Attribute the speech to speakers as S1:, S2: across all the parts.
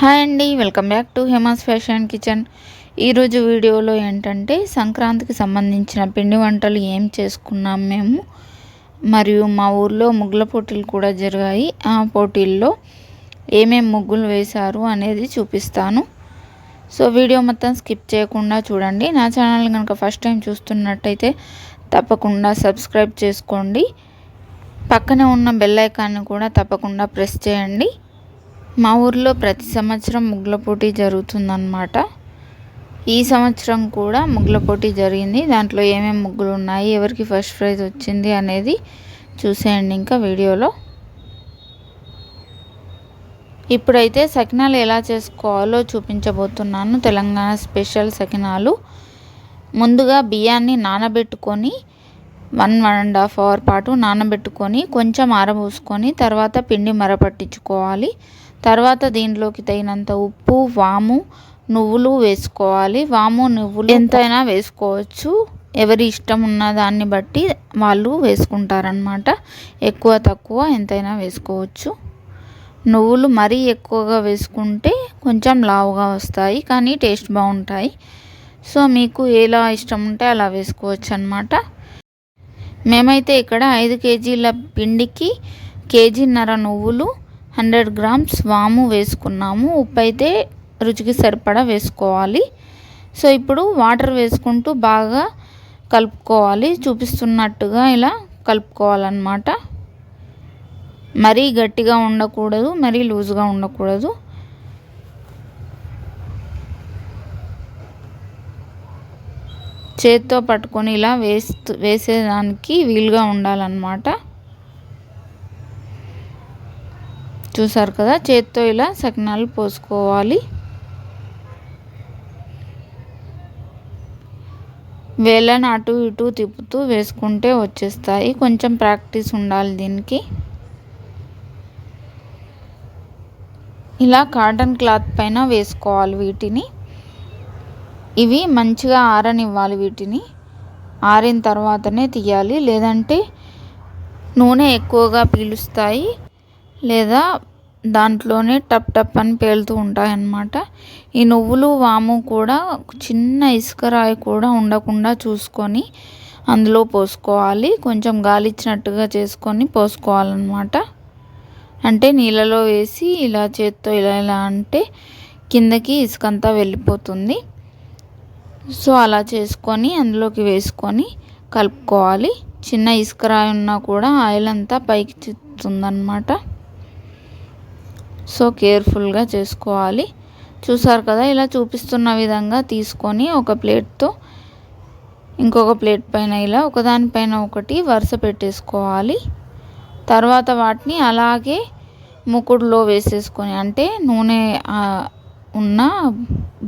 S1: Hi అండి welcome back to Hema's fashion kitchen. ఈరోజు వీడియోలో ఏంటంటే సంక్రాంతికి సంబంధించిన పిండి వంటలు ఏం చేసుకున్నాం మేము మరియు మా ఊర్లో ముగ్గుల పోటీలు కూడా జరిగాయి. ఆ పోటీల్లో ఏమేం ముగ్గులు వేశారు అనేది చూపిస్తాను. సో వీడియో మొత్తం స్కిప్ చేయకుండా చూడండి. నా ఛానల్ కనుక ఫస్ట్ టైం చూస్తున్నట్టయితే తప్పకుండా సబ్స్క్రైబ్ చేసుకోండి. పక్కనే ఉన్న బెల్ ఐకాన్ని కూడా తప్పకుండా ప్రెస్ చేయండి. మా ఊర్లో ప్రతి సంవత్సరం ముగ్గుల పోటీ జరుగుతుందన్నమాట. ఈ సంవత్సరం కూడా ముగ్గుల పోటీ జరిగింది. దాంట్లో ఏమేమి ముగ్గులు ఉన్నాయి ఎవరికి ఫస్ట్ ప్రైజ్ వచ్చింది అనేది చూసేయండి ఇంకా వీడియోలో. ఇప్పుడైతే సకినాలు ఎలా చేసుకోవాలో చూపించబోతున్నాను. తెలంగాణ స్పెషల్ సకినాలు. ముందుగా బియ్యాన్ని నానబెట్టుకొని one one and half hour పాటు నానబెట్టుకొని కొంచెం ఆరబోసుకొని తర్వాత పిండి మరపట్టించుకోవాలి. తర్వాత దీంట్లోకి తగినంత ఉప్పు వాము నువ్వులు వేసుకోవాలి. వాము నువ్వులు ఎంతైనా వేసుకోవచ్చు. ఎవరి ఇష్టం ఉన్న దాన్ని బట్టి వాళ్ళు వేసుకుంటారనమాట ఎక్కువ తక్కువ ఎంతైనా వేసుకోవచ్చు. నువ్వులు మరీ ఎక్కువగా వేసుకుంటే కొంచెం లావుగా వస్తాయి కానీ టేస్ట్ బాగుంటాయి. సో మీకు ఎలా ఇష్టం ఉంటే అలా వేసుకోవచ్చు అనమాట మేమైతే ఇక్కడ ఐదు కేజీల పిండికి కేజీన్నర నువ్వులు హండ్రెడ్ గ్రామ్స్ వాము వేసుకున్నాము. ఉప్పు అయితే రుచికి సరిపడా వేసుకోవాలి. సో ఇప్పుడు వాటర్ వేసుకుంటూ బాగా కలుపుకోవాలి. చూపిస్తున్నట్టుగా ఇలా కలుపుకోవాలన్నమాట. మరీ గట్టిగా ఉండకూడదు మరీ లూజ్గా ఉండకూడదు. చేత్తో పట్టుకొని ఇలా వేస్తూ వేసేదానికి వీలుగా ఉండాలన్నమాట. చూసారు కదా చేత్తో ఇలా సకినాలు పోసుకోవాలి. వేళ్ళని అటు ఇటు తిప్పుతూ వేసుకుంటే వచ్చేస్తాయి. కొంచెం ప్రాక్టీస్ ఉండాలి దీనికి. ఇలా కాటన్ క్లాత్ పైన వేసుకోవాలి వీటిని. ఇవి మంచిగా ఆరనివ్వాలి వీటిని. ఆరిన తర్వాతనే తీయాలి. లేదంటే నూనె ఎక్కువగా పీలుస్తాయి. లేదా దాంట్లోనే టప్ టప్ అని పేలుతూ ఉంటాయన్నమాట. ఈ నువ్వులు వాము కూడా చిన్న ఇసుక రాయి కూడా ఉండకుండా చూసుకొని అందులో పోసుకోవాలి. కొంచెం గాలిచ్చినట్టుగా చేసుకొని పోసుకోవాలన్నమాట. అంటే నీళ్ళలో వేసి ఇలా చేత్తో ఇలా ఇలా అంటే కిందకి ఇసుకంతా వెళ్ళిపోతుంది. సో అలా చేసుకొని అందులోకి వేసుకొని కలుపుకోవాలి. చిన్న ఇసుక రాయి ఉన్నా కూడా ఆయిల్ అంతా పైకి చిత్తుందన్నమాట సో కేర్ఫుల్గా చేసుకోవాలి. చూసారు కదా ఇలా చూపిస్తున్న విధంగా తీసుకొని ఒక ప్లేట్తో ఇంకొక ప్లేట్ పైన ఇలా ఒకదానిపైన ఒకటి వరుస పెట్టేసుకోవాలి. తర్వాత వాటిని అలాగే ముకుడులో వేసేసుకొని అంటే నూనె ఉన్న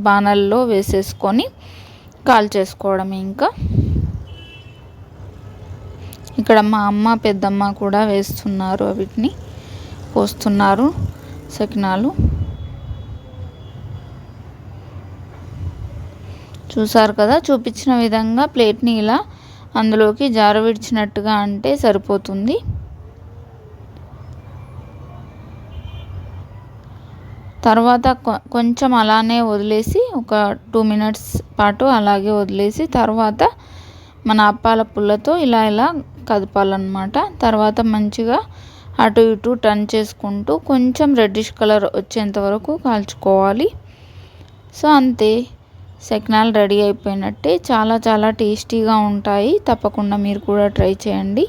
S1: బాణల్లో వేసేసుకొని కాల్చేసుకోవడం ఇంకా. ఇక్కడ మా అమ్మ పెద్దమ్మ కూడా వేస్తున్నారు వీటిని పోస్తున్నారు. సకినాలు. చూసారు కదా? చూపించిన విధంగా ప్లేట్ని ఇలా అందులోకి జార విడిచినట్టుగా అంటే సరిపోతుంది. తర్వాత కొంచెం అలానే వదిలేసి ఒక టూ మినిట్స్ పాటు అలాగే వదిలేసి తర్వాత మన అప్పాల పుల్లతో ఇలా ఇలా కదపాలన్నమాట. తర్వాత మంచిగా అటు ఇటు టర్న్ చేసుకుంటూ కొంచెం రెడ్డిష్ కలర్ వచ్చేంత వరకు కాల్చుకోవాలి. సో అంతే. సెక్నాల్ రెడీ అయిపోయినట్టే చాలా చాలా టేస్టీగా ఉంటాయి. తప్పకుండా మీరు కూడా ట్రై చేయండి.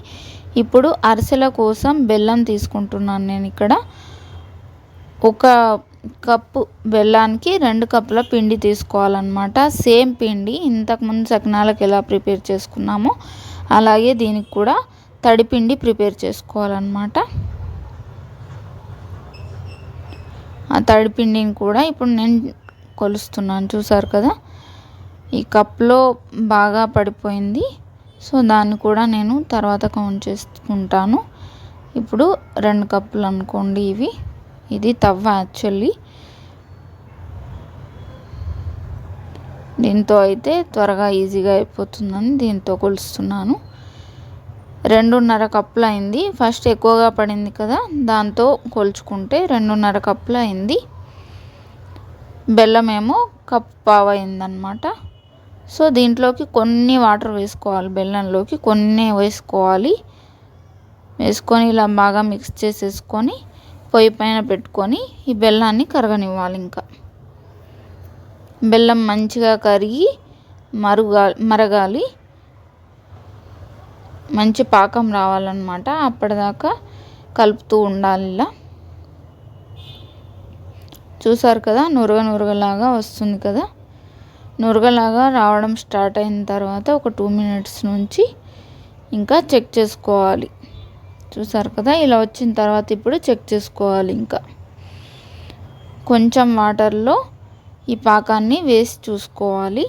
S1: ఇప్పుడు అరిసెల కోసం బెల్లం తీసుకుంటున్నాను నేను ఇక్కడ. ఒక కప్పు బెల్లానికి రెండు కప్పుల పిండి తీసుకోవాలన్నమాట. సేమ్ పిండి. ఇంతకుముందు సకినాలకు ఎలా ప్రిపేర్ చేసుకున్నామో అలాగే దీనికి కూడా తడిపిండి ప్రిపేర్ చేసుకోవాలన్నమాట. ఆ తడిపిండిని కూడా ఇప్పుడు నేను కొలుస్తున్నాను చూసారు కదా? ఈ కప్లో బాగా పడిపోయింది. సో దాన్ని కూడా నేను తర్వాత కౌంట్ చేసుకుంటాను. ఇప్పుడు రెండు కప్పులు అనుకోండి ఇవి. ఇది తవ్వ యాక్చువల్లీ. దీంతో అయితే త్వరగా ఈజీగా అయిపోతుందని దీంతో కొలుస్తున్నాను. రెండున్నర కప్పులు అయింది ఫస్ట్ ఎక్కువగా పడింది కదా దాంతో కొలుచుకుంటే రెండున్నర కప్పులు అయింది బెల్లం ఏమో కప్ పావు అయిందనమాట సో దీంట్లోకి కొన్ని వాటర్ వేసుకోవాలి బెల్లంలోకి కొన్ని వేసుకోవాలి. వేసుకొని ఇలా బాగా మిక్స్ చేసేసుకొని పొయ్యి పైన పెట్టుకొని ఈ బెల్లాన్ని కరగనివ్వాలి ఇంకా. బెల్లం మంచిగా కరిగి మరుగా మరగాలి. మంచి పాకం రావాలన్నమాట. అప్పటిదాకా కలుపుతూ ఉండాలి ఇలా. చూసారు కదా నురగ నురగలాగా వస్తుంది కదా. నురగలాగా రావడం స్టార్ట్ అయిన తర్వాత ఒక టూ మినిట్స్ నుంచి ఇంకా చెక్ చేసుకోవాలి. చూసారు కదా ఇలా వచ్చిన తర్వాత ఇప్పుడు చెక్ చేసుకోవాలి ఇంకా. కొంచెం వాటర్లో ఈ పాకాన్ని వేసి చూసుకోవాలి.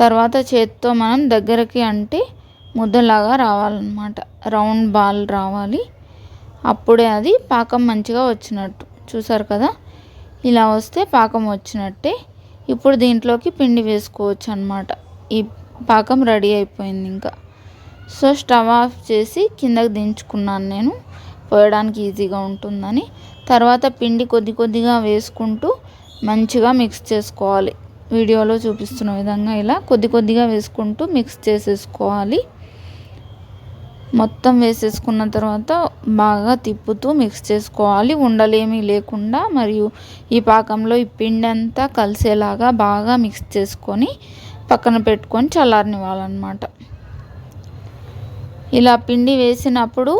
S1: తర్వాత చేతితో మనం దగ్గరకి అంటే ముద్దలాగా రావాలన్నమాట. రౌండ్ బాల్ రావాలి. అప్పుడే అది పాకం మంచిగా వచ్చినట్టు. చూసారు కదా? ఇలా వస్తే పాకం వచ్చినట్టే. ఇప్పుడు దీంట్లోకి పిండి వేసుకోవచ్చు అనమాట ఈ పాకం రెడీ అయిపోయింది ఇంకా. సో స్టవ్ ఆఫ్ చేసి కిందకి దించుకున్నాను నేను. పోయడానికి ఈజీగా ఉంటుందని. తర్వాత పిండి కొద్ది కొద్దిగా వేసుకుంటూ మంచిగా మిక్స్ చేసుకోవాలి. వీడియోలో చూపిస్తున్న విధంగా ఇలా కొద్ది కొద్దిగా వేసుకుంటూ మిక్స్ చేసేసుకోవాలి. మొత్తం వేసేసుకున్న తర్వాత బాగా తిప్పుతూ మిక్స్ చేసుకోవాలి. ఉండలేమీ లేకుండా మరియు ఈ పాకంలో ఈ పిండి అంతా కలిసేలాగా బాగా మిక్స్ చేసుకొని పక్కన పెట్టుకొని చల్లారనివ్వాలన్నమాట. ఇలా పిండి వేసినప్పుడు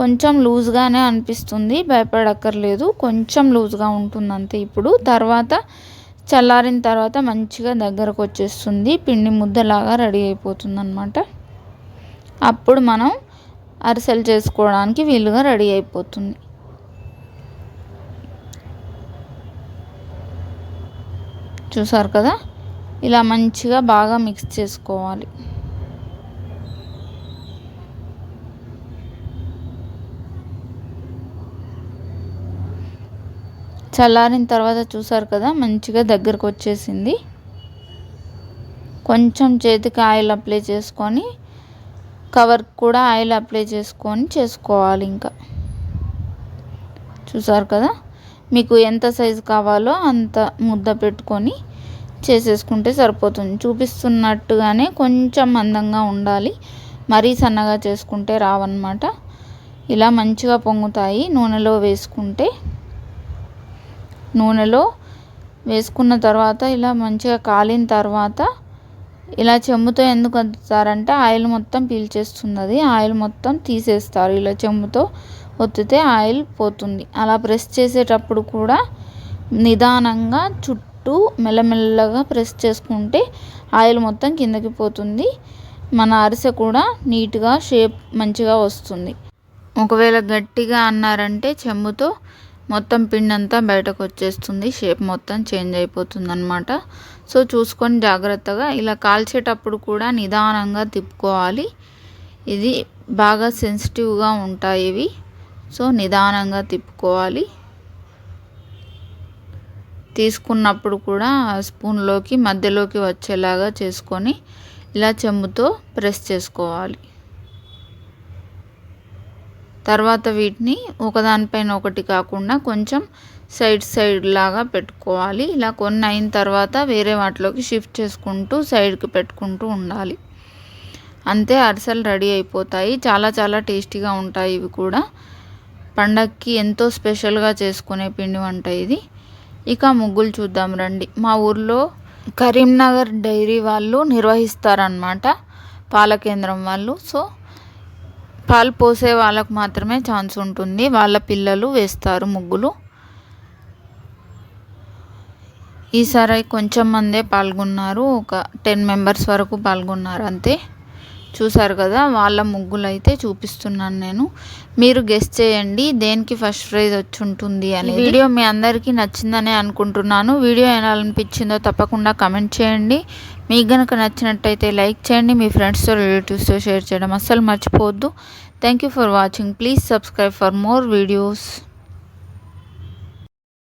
S1: కొంచెం లూజ్గానే అనిపిస్తుంది. భయపడక్కర్లేదు. కొంచెం లూజ్గా ఉంటుంది అంతే ఇప్పుడు. తర్వాత చల్లారిన తర్వాత మంచిగా దగ్గరకు వచ్చేస్తుంది. పిండి ముద్దలాగా రెడీ అయిపోతుంది అనమాట అప్పుడు మనం అరిసెలు చేసుకోవడానికి వీలుగా రెడీ అయిపోతుంది. చూసారు కదా? ఇలా మంచిగా బాగా మిక్స్ చేసుకోవాలి. చల్లారిన తర్వాత చూసారు కదా మంచిగా దగ్గరకు వచ్చేసింది. కొంచెం చేతికి ఆయిల్ అప్లై చేసుకొని కవర్ కూడా ఆయిల్ అప్లై చేసుకొని చేసుకోవాలి ఇంకా. చూసారు కదా మీకు ఎంత సైజు కావాలో అంత ముద్ద పెట్టుకొని చేసేసుకుంటే సరిపోతుంది. చూపిస్తున్నట్టుగానే కొంచెం అందంగా ఉండాలి. మరీ సన్నగా చేసుకుంటే రావన్నమాట. ఇలా మంచిగా పొంగుతాయి నూనెలో వేసుకుంటే. నూనెలో వేసుకున్న తర్వాత ఇలా మంచిగా కాలిన తర్వాత ఇలా చెంబుతో ఎందుకు అద్దుతారంటే ఆయిల్ మొత్తం పీల్చేస్తుంది అది ఆయిల్ మొత్తం తీసేస్తారు. ఇలా చెంబుతో ఒత్తితే ఆయిల్ పోతుంది. అలా ప్రెస్ చేసేటప్పుడు కూడా నిదానంగా చుట్టూ మెల్లమెల్లగా ప్రెస్ చేసుకుంటే ఆయిల్ మొత్తం కిందకి పోతుంది. మన అరిసె కూడా నీట్గా షేప్ మంచిగా వస్తుంది. ఒకవేళ గట్టిగా అన్నారంటే చెంబుతో మొత్తం పిండి అంతా బయటకు వచ్చేస్తుంది. షేప్ మొత్తం చేంజ్ అయిపోతుంది అనమాట సో చూసుకొని జాగ్రత్తగా ఇలా కాల్చేటప్పుడు కూడా నిదానంగా తిప్పుకోవాలి. ఇది బాగా సెన్సిటివ్గా ఉంటాయి ఇవి. సో నిదానంగా తిప్పుకోవాలి. తీసుకున్నప్పుడు కూడా స్పూన్లోకి మధ్యలోకి వచ్చేలాగా చేసుకొని ఇలా చెంబుతో ప్రెస్ చేసుకోవాలి. తర్వాత వీటిని ఒకదానిపైన ఒకటి కాకుండా కొంచెం సైడ్ సైడ్ లాగా పెట్టుకోవాలి. ఇలా కొన్ని అయిన తర్వాత వేరే వాటిలోకి షిఫ్ట్ చేసుకుంటూ సైడ్కి పెట్టుకుంటూ ఉండాలి. అంతే అరిసెలు రెడీ అయిపోతాయి. చాలా చాలా టేస్టీగా ఉంటాయి ఇవి కూడా. పండక్కి ఎంతో స్పెషల్గా చేసుకునే పిండి వంట ఇది. ఇక ముగ్గులు చూద్దాం రండి. మా ఊర్లో కరీంనగర్ డైరీ వాళ్ళు నిర్వహిస్తారనమాట పాల కేంద్రం వాళ్ళు. సో పాలు పోసే వాళ్ళకు మాత్రమే ఛాన్స్ ఉంటుంది. వాళ్ళ పిల్లలు వేస్తారు ముగ్గులు. ఈసారి కొంచెం మందే పాల్గొన్నారు. ఒక టెన్ మెంబర్స్ వరకు పాల్గొన్నారు అంతే. చూసారు కదా వాళ్ళ ముగ్గులు అయితే చూపిస్తున్నాను నేను. మీరు గెస్ట్ చేయండి దేనికి ఫస్ట్ ప్రైజ్ వచ్చి ఉంటుంది అని వీడియో మీ అందరికీ నచ్చిందని అనుకుంటున్నాను. వీడియో ఎలా అనిపించిందో తప్పకుండా కమెంట్ చేయండి. మీకు కనుక నచ్చినట్టయితే లైక్ చేయండి మీ ఫ్రెండ్స్తో రిలేటివ్స్తో షేర్ చేయడం అస్సలు మర్చిపోవద్దు. Thank you for watching please subscribe for more videos